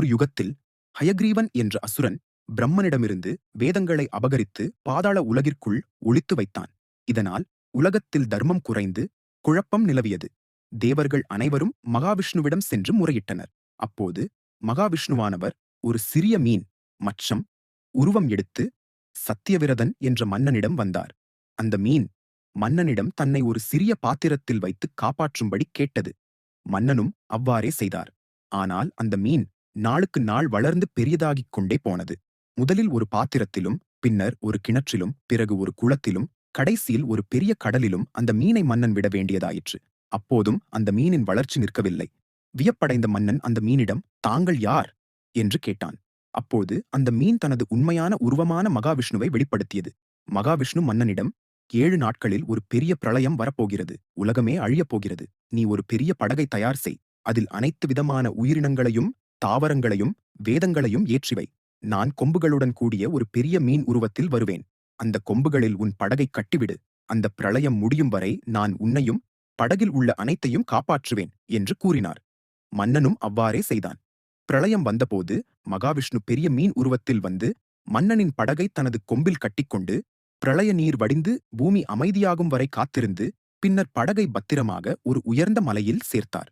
ஒரு யுகத்தில் ஹயக்ரீவன் என்ற அசுரன் பிரம்மனிடமிருந்து வேதங்களை அபகரித்து பாதாள உலகிற்குள் ஒளித்து வைத்தான். இதனால் உலகத்தில் தர்மம் குறைந்து குழப்பம் நிலவியது. தேவர்கள் அனைவரும் மகாவிஷ்ணுவிடம் சென்று முறையிட்டனர். அப்போது மகாவிஷ்ணுவானவர் ஒரு சிறிய மீன் மச்சம் உருவம் எடுத்து சத்தியவிரதன் என்ற மன்னனிடம் வந்தார். அந்த மீன் மன்னனிடம் தன்னை ஒரு சிறிய பாத்திரத்தில் வைத்து காப்பாற்றும்படி கேட்டது. மன்னனும் அவ்வாறே செய்தார். ஆனால் அந்த மீன் நாளுக்கு நாள் வளர்ந்து பெரியதாகிக் கொண்டே போனது. முதலில் ஒரு பாத்திரத்திலும் பின்னர் ஒரு கிணற்றிலும் பிறகு ஒரு குளத்திலும் கடைசியில் ஒரு பெரிய கடலிலும் அந்த மீனை மன்னன் விட வேண்டியதாயிற்று. அப்போதும் அந்த மீனின் வளர்ச்சி நிற்கவில்லை. வியப்படைந்த மன்னன் அந்த மீனிடம் தாங்கள் யார்? என்று கேட்டான். அப்போது அந்த மீன் தனது உண்மையான உருவமான மகாவிஷ்ணுவை வெளிப்படுத்தியது. மகாவிஷ்ணு மன்னனிடம் ஏழு நாட்களில் ஒரு பெரிய பிரளயம் வரப்போகிறது. உலகமே அழியப் போகிறது. நீ ஒரு பெரிய படகை தயார் செய். அதில் அனைத்து விதமான உயிரினங்களையும் தாவரங்களையும் வேதங்களையும் ஏற்றிவை. நான் கொம்புகளுடன் கூடிய ஒரு பெரிய மீன் உருவத்தில் வருவேன். அந்த கொம்புகளில் உன் படகை கட்டிவிடு. அந்த பிரளயம் முடியும் வரை நான் உன்னையும் படகில் உள்ள அனைத்தையும் காப்பாற்றுவேன் என்று கூறினார். மன்னனும் அவ்வாறே செய்தான். பிரளயம் வந்தபோது மகாவிஷ்ணு பெரிய மீன் உருவத்தில் வந்து மன்னனின் படகை தனது கொம்பில் கட்டிக்கொண்டு பிரளய நீர் வடிந்து பூமி அமைதியாகும் வரை காத்திருந்து பின்னர் படகை பத்திரமாக ஒரு உயர்ந்த மலையில் சேர்த்தார்.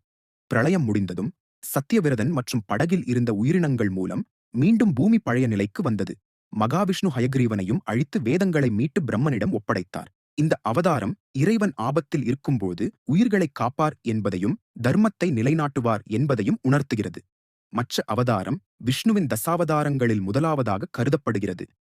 பிரளயம் முடிந்ததும் சத்தியவிரதன் மற்றும் படகில் இருந்த உயிரினங்கள் மூலம் மீண்டும் பூமி பழைய நிலைக்கு வந்தது. மகாவிஷ்ணு ஹயக்ரீவனையும் அழித்து வேதங்களை மீட்டு பிரம்மனிடம் ஒப்படைத்தார். இந்த அவதாரம் இறைவன் ஆபத்தில் இருக்கும்போது உயிர்களை காப்பார் என்பதையும் தர்மத்தை நிலைநாட்டுவார் என்பதையும் உணர்த்துகிறது. மற்ற அவதாரம் விஷ்ணுவின் தசாவதாரங்களில் முதலாவதாக கருதப்படுகிறது.